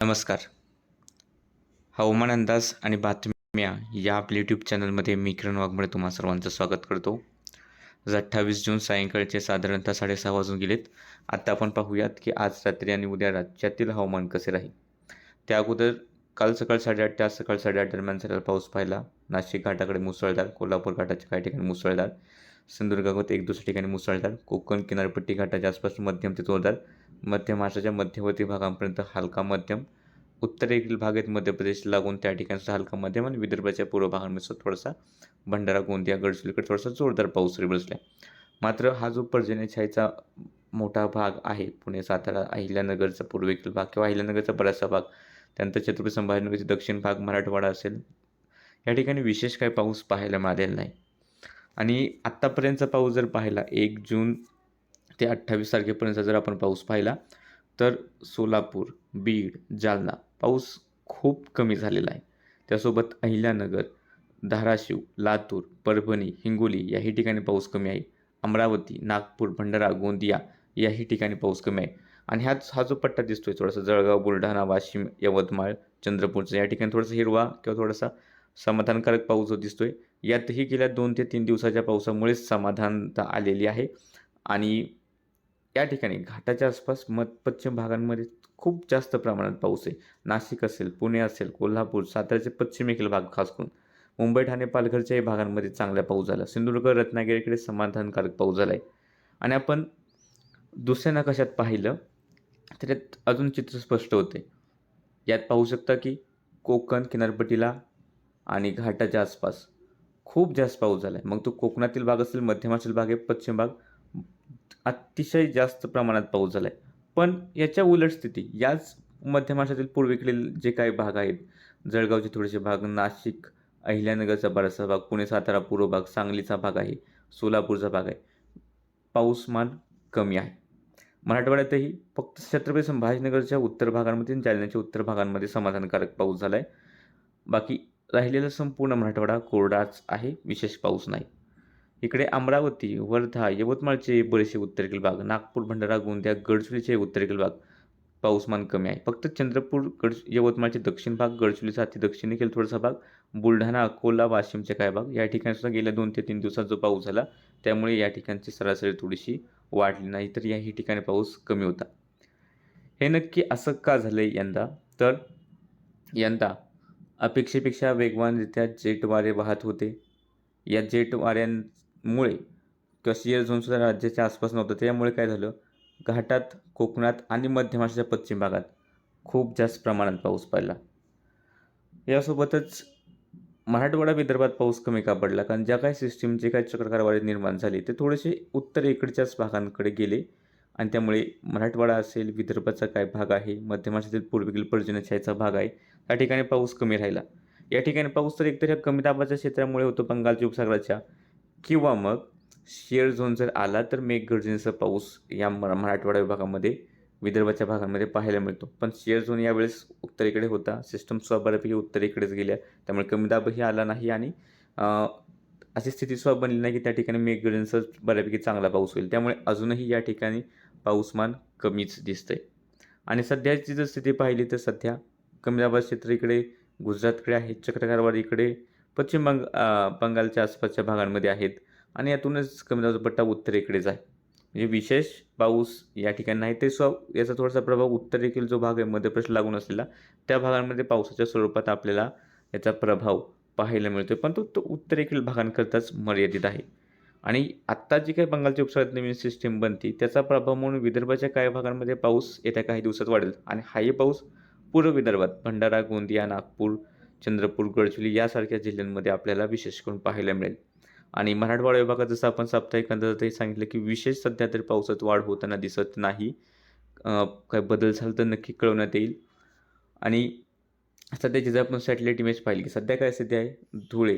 नमस्कार. हवामान अंदाज आणि बातम्या या आपल्या यूट्यूब चॅनलमध्ये मी किरण वाघमळे तुम्हा सर्वांचं स्वागत करतो. आज अठ्ठावीस जून सायंकाळचे साधारणतः साडेसहा वाजून गेलेत. आत्ता आपण पाहूयात की आज रात्री आणि उद्या राज्यातील हवामान कसे राहील? त्या अगोदर काल सकाळ साडेआठ ते आज सकाळ साडेआठ दरम्यान झालेला पाऊस पाहिला. नाशिक घाटाकडे मुसळधार कोल्हापूर घाटाच्या काही ठिकाणी मुसळधार. सिंधुदुर्गात एक दुसऱ्या ठिकाणी मुसळधार. कोकण किनारपट्टी घाटाच्या आसपास मध्यम ते जोरदार मध्य महाराष्ट्राच्या मध्यवर्ती भागांपर्यंत हलका मध्यम उत्तरेकडील भाग आहेत मध्य प्रदेश लागून त्या ठिकाणचा हलका मध्यम आणि विदर्भाच्या पूर्व भागांमध्ये थोडासा भंडारा गोंदिया गडचिरोलीकडे थोडासा जोरदार पाऊस तरी बसला मात्र हा जो पर्जन्यछायेचा मोठा भाग आहे पुणे सातारा अहिल्यानगरचा पूर्वेकडील भाग किंवा अहिल्यानगरचा बराचसा भाग त्यानंतर छत्रपती संभाजीनगरचे दक्षिण भाग मराठवाडा असेल या ठिकाणी विशेष काही पाऊस पाहायला मिळालेला नाही. आणि आत्तापर्यंतचा पाऊस जर पाहिला एक जून ते अठ्ठावीस तारखेपर्यंत जर आपण पाऊस पाहिला तर सोलापूर बीड जालना पाऊस खूप कमी झालेला आहे. त्यासोबत अहिल्यानगर धाराशिव लातूर परभणी हिंगोली याही ठिकाणी पाऊस कमी आहे. अमरावती नागपूर भंडारा गोंदिया याही ठिकाणी पाऊस कमी आहे. आणि ह्याच हा जो पट्टा दिसतोय थोडासा जळगाव बुलढाणा वाशिम यवतमाळ चंद्रपूरचा या ठिकाणी थोडासा हिरवा किंवा थोडासा समाधानकारक पाऊस जो दिसतोय यातही गेल्या दोन ते तीन दिवसाच्या पावसामुळेच समाधानता आलेली आहे. आणि या ठिकाणी घाटाच्या आसपास मध्य पश्चिम भागांमध्ये खूप जास्त प्रमाणात पाऊस आहे. नाशिक असेल पुणे असेल कोल्हापूर साताऱ्याचे पश्चिमेकडील भाग खास करून. मुंबई ठाणे पालघरच्याही भागांमध्ये चांगला पाऊस झाला. सिंधुदुर्ग रत्नागिरीकडे समाधानकारक पाऊस झाला आहे आणि आपण दुसऱ्या नकाशात पाहिलं तर यात अजून चित्र स्पष्ट होते. यात पाहू शकता की कोकण किनारपट्टीला आणि घाटाच्या आसपास खूप जास्त पाऊस झाला आहे मग तो कोकणातील भाग असेल मध्यमातील भाग आहे पश्चिम भाग. अतिशय जास्त प्रमाणात पाऊस झाला आहे पण याच्या उलट स्थिती याच मध्य महाराष्ट्रातील पूर्वेकडील जे काही भाग आहेत जळगावचे थोडेसे भाग नाशिक अहिल्यानगरचा बराचसा भाग पुणे सातारा पूर्व भाग सांगलीचा भाग आहे सोलापूरचा भाग आहे पाऊसमान कमी आहे. मराठवाड्यातही फक्त छत्रपती संभाजीनगरच्या उत्तर भागांमध्ये आणि जालन्याच्या उत्तर भागांमध्ये समाधानकारक पाऊस झाला आहे बाकी राहिलेला संपूर्ण मराठवाडा कोरडाच आहे विशेष पाऊस नाही. इकडे अमरावती वर्धा यवतमाळचे बरेचसे उत्तरेकडील भाग नागपूर भंडारा गोंदिया गडचिरोलीचे उत्तरेकडील भाग. पाऊसमान कमी आहे. फक्त चंद्रपूर गड यवतमाळचे दक्षिण भाग गडचिरोलीचा अति दक्षिणेकडील थोडासा भाग बुलढाणा अकोला वाशिमचे काय भाग. या ठिकाणी सुद्धा गेल्या दोन ते तीन दिवसात जो पाऊस झाला त्यामुळे या ठिकाणची सरासरी थोडीशी वाढली नाही तर याही ठिकाणी पाऊस कमी होता. हे नक्की असं का झालं आहे यंदा? तर यंदा अपेक्षेपेक्षा वेगवानरित्या जेट वारे वाहत होते. या जेट मुळे किंवा शिअर झोनसुद्धा राज्याच्या आसपास नव्हतं. त्यामुळे काय झालं? घाटात कोकणात आणि मध्य महाराष्ट्राच्या पश्चिम भागात खूप जास्त प्रमाणात पाऊस पडला. यासोबतच मराठवाडा विदर्भात पाऊस कमी का पडला? कारण ज्या काही सिस्टीम जे काही चक्रकारवाडी निर्माण झाली ते थोडेसे उत्तरेकडच्याच भागांकडे गेले आणि त्यामुळे मराठवाडा असेल विदर्भाचा काय भाग आहे मध्य महाराष्ट्रातील पूर्वेकडील पर्जन्यछायेचा भाग आहे त्या ठिकाणी पाऊस कमी राहिला. या ठिकाणी पाऊस तर एकतर ह्या कमी दाबाच्या क्षेत्रामुळे होतो बंगालच्या उपसागराच्या किंवा मग शेअर झोन जर आला तर मेघगर्जनेचा पाऊस या मरा मराठवाडा विभागामध्ये विदर्भाच्या भागांमध्ये पाहायला मिळतो. पण शेअर झोन यावेळेस उत्तरेकडे होता. सिस्टम सुद्धा बऱ्यापैकी उत्तरेकडेच गेल्या. त्यामुळे कमी दाबही आला नाही आणि अशी स्थिती सुद्धा बनली नाही की त्या ठिकाणी मेघगर्जनेचा बऱ्यापैकी चांगला पाऊस होईल. त्यामुळे अजूनही या ठिकाणी पाऊसमान कमीच दिसतंय. आणि सध्याची जर स्थिती पाहिली तर सध्या कमी दाबाचे क्षेत्र इकडे गुजरातकडे आहे. चक्रकारवार इकडे पश्चिम बंग बंगालच्या आसपासच्या भागांमध्ये आहेत आणि यातूनच कमी दाबाचा पट्टा उत्तरेकडेच आहे. म्हणजे विशेष पाऊस या ठिकाणी नाही ते स्व याचा थोडासा प्रभाव उत्तरेकडील जो भाग आहे मध्यप्रदेश लागून असलेला त्या भागांमध्ये पावसाच्या स्वरूपात आपल्याला याचा प्रभाव पाहायला मिळतो पण तो तो उत्तरेकडील भागांकरताच मर्यादित आहे. आणि आत्ता जी काही बंगालची उपसागरात नवीन सिस्टीम बनती त्याचा प्रभाव म्हणून विदर्भाच्या काही भागांमध्ये पाऊस येत्या काही दिवसात वाढेल. आणि हाही पाऊस पूर्व विदर्भात भंडारा गोंदिया नागपूर चंद्रपूर गडचिरोली यासारख्या जिल्ह्यांमध्ये आपल्याला विशेष करून पाहायला मिळेल. आणि मराठवाडा विभागात जसं आपण साप्ताहिक अंदाजातही सांगितलं की विशेष सध्या तरी पावसात वाढ होताना दिसत नाही. काय बदल झाला तर नक्की कळवण्यात येईल. आणि सध्याची जर आपण सॅटेलाईट इमेज पाहिली की सध्या काय सध्या आहे? धुळे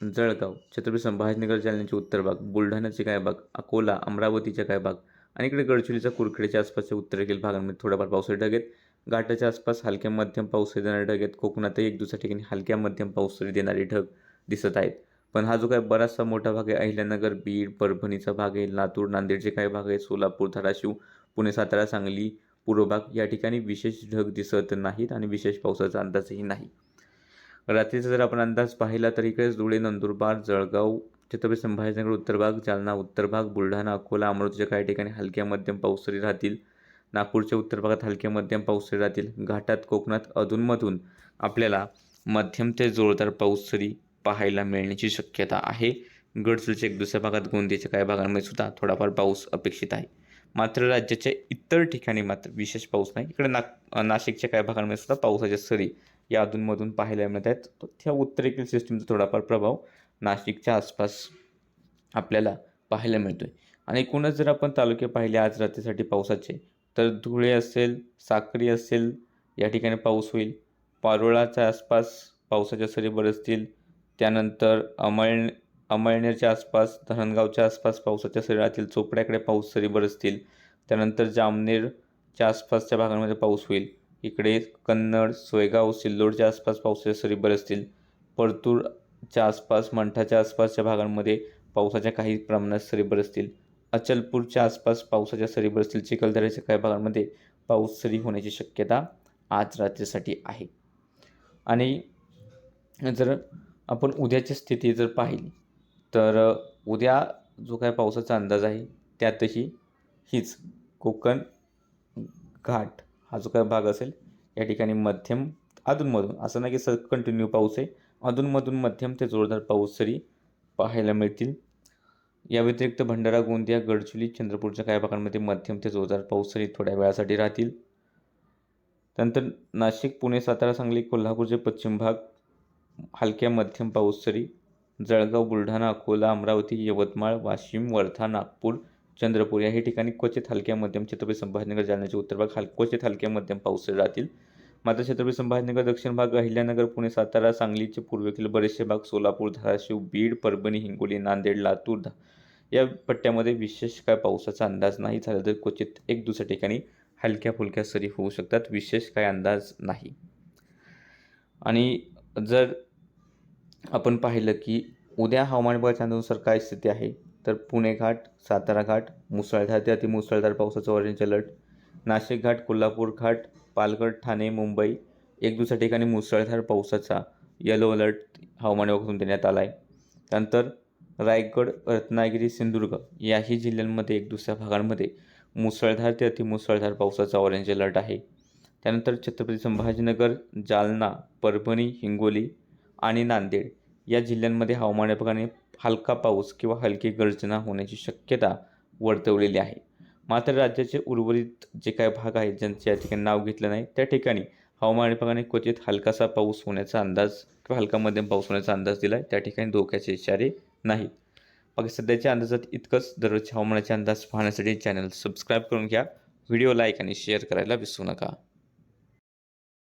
जळगाव छत्रपती संभाजीनगर जालन्याचे उत्तर भाग बुलढाण्याचे काय भाग अकोला अमरावतीचे काय भाग आणि इकडे गडचिरोलीचा कुरखेडच्या आसपासच्या उत्तरेकडील भागांमध्ये थोडाफार पावसाचे ढग आहेत. घाटाच्या आसपास हलक्या मध्यम पाऊस देणारे ढग आहेत. कोकणातही एक दुसऱ्या ठिकाणी हलक्या मध्यम पाऊस देणारे ढग दिसत आहेत. पण हा जो काय बराचसा मोठा भाग आहे अहिल्यानगर बीड परभणीचा भाग आहे लातूर नांदेडचे काही भाग आहेत सोलापूर धाराशिव पुणे सातारा सांगली पूर्व भाग या ठिकाणी विशेष ढग दिसत नाहीत आणि विशेष पावसाचा अंदाजही नाही. रात्रीचा जर आपण अंदाज पाहिला तर इकडेच धुळे नंदुरबार जळगाव छत्रपती संभाजीनगर उत्तर भाग जालना उत्तर भाग बुलढाणा अकोला अमरावतीच्या काही ठिकाणी हलक्या मध्यम पावसरी राहतील नागपूरच्या उत्तर भागात हलके मध्यम पाऊस राहतील घाटात कोकणात अधूनमधून आपल्याला मध्यम ते जोरदार पाऊस सरी पाहायला मिळण्याची शक्यता आहे. गडचिरोलीच्या एक दुसऱ्या भागात गोंदियाच्या काही भागांमध्ये सुद्धा थोडाफार पाऊस अपेक्षित आहे. मात्र राज्याच्या इतर ठिकाणी मात्र विशेष पाऊस नाही. इकडे नाग नाशिकच्या काही भागांमध्ये सुद्धा पावसाच्या सरी या अधूनमधून पाहायला मिळत आहेत. त्या उत्तरेकडील सिस्टीमचा थोडाफार प्रभाव नाशिकच्या आसपास आपल्याला पाहायला मिळतो आहे आणि एकूणच जर आपण तालुके पाहिले आज रात्रीसाठी पावसाचे तर धुळे असेल साक्री असेल या ठिकाणी पाऊस होईल. पारोळाच्या आसपास पावसाच्या सरी बरसतील. त्यानंतर अमळ अमळनेरच्या आसपास धरणगावच्या आसपास पावसाच्या सरी राहतील. चोपड्याकडे पाऊस सरी बरसतील. त्यानंतर जामनेरच्या आसपासच्या भागांमध्ये पाऊस होईल. इकडे कन्नड सोयगाव सिल्लोडच्या आसपास पावसाच्या सरी बरसतील. परतूरच्या आसपास मंठाच्या आसपासच्या भागांमध्ये पावसाच्या काही प्रमाणात सरी बरसतील. अचलपूरच्या आसपास पावसाच्या सरी बरसतील चिखलदऱ्याच्या काही भागांमध्ये पाऊस सरी होण्याची शक्यता आज रात्रीसाठी आहे. आणि जर आपण उद्याची स्थिती जर पाहिली तर उद्या जो काय पावसाचा अंदाज आहे त्यातही हीच कोकण घाट हा जो काय भाग असेल या ठिकाणी मध्यम अधूनमधून असं नाही की सर कंटिन्यू पाऊस आहे अधूनमधून मध्यम ते जोरदार पाऊस सरी पाहायला मिळतील. या व्यतिरिक्त भंडारा गोंदिया गडचिरोली चंद्रपूरच्या काही भागांमध्ये मध्यम ते जोरदार पाऊस सरी थोड्या वेळासाठी राहतील. त्यानंतर नाशिक पुणे सातारा सांगली कोल्हापूरचे पश्चिम भाग हलक्या मध्यम पाऊस सरी जळगाव बुलढाणा अकोला अमरावती यवतमाळ वाशिम वर्धा नागपूर चंद्रपूर या हे ठिकाणी क्वचित हलक्या मध्यम छत्रपती संभाजीनगर जालन्याचे उत्तर भाग हल क्वचित हलक्या मध्यम पाऊस राहतील. मात्र छत्रपती संभाजीनगर दक्षिण भाग अहिल्यानगर पुणे सातारा सांगलीचे पूर्वेकडील बरेचसे भाग सोलापूर धाराशिव बीड परभणी हिंगोली नांदेड लातूर या पट्ट्यामध्ये विशेष काय पावसाचा अंदाज नाही झाला तर क्वचित एक दुसऱ्या ठिकाणी हलक्या फुलक्या सरी होऊ शकतात. विशेष काय अंदाज नाही. आणि जर आपण पाहिलं की उद्या हवामान विभागाच्या अंदाजानुसार काय स्थिती आहे तर पुणे घाट सातारा घाट मुसळधार ते अतिमुसळधार पावसाचं ऑरेंज अलर्ट नाशिक घाट कोल्हापूर घाट पालघर ठाणे मुंबई एक दुसऱ्या ठिकाणी मुसळधार पावसाचा येलो अलर्ट हवामान विभागातून देण्यात आला आहे त्यानंतर रायगड रत्नागिरी सिंधुदुर्ग याही जिल्ह्यांमध्ये एक दुसऱ्या भागांमध्ये मुसळधार ते अतिमुसळधार पावसाचा ऑरेंज अलर्ट आहे. त्यानंतर छत्रपती संभाजीनगर जालना परभणी हिंगोली आणि नांदेड या जिल्ह्यांमध्ये हवामान विभागाने हलका पाऊस किंवा हलकी गर्जना होण्याची शक्यता वर्तवलेली आहे. मात्र राज्याचे उर्वरित जे काही भाग आहेत ज्यांचे या ठिकाणी नाव घेतलं नाही त्या ठिकाणी हवामान विभागाने क्वचित हलकासा पाऊस होण्याचा अंदाज किंवा हलका मध्यम पाऊस होण्याचा अंदाज दिला आहे त्या ठिकाणी धोक्याचे इशारे नाहीत. बाकी सध्याच्या अंदाजात इतकंच. दररोजच्या हवामानाचे अंदाज पाहण्यासाठी चॅनल सबस्क्राईब करून घ्या. व्हिडिओ लाईक आणि शेअर करायला विसरू नका.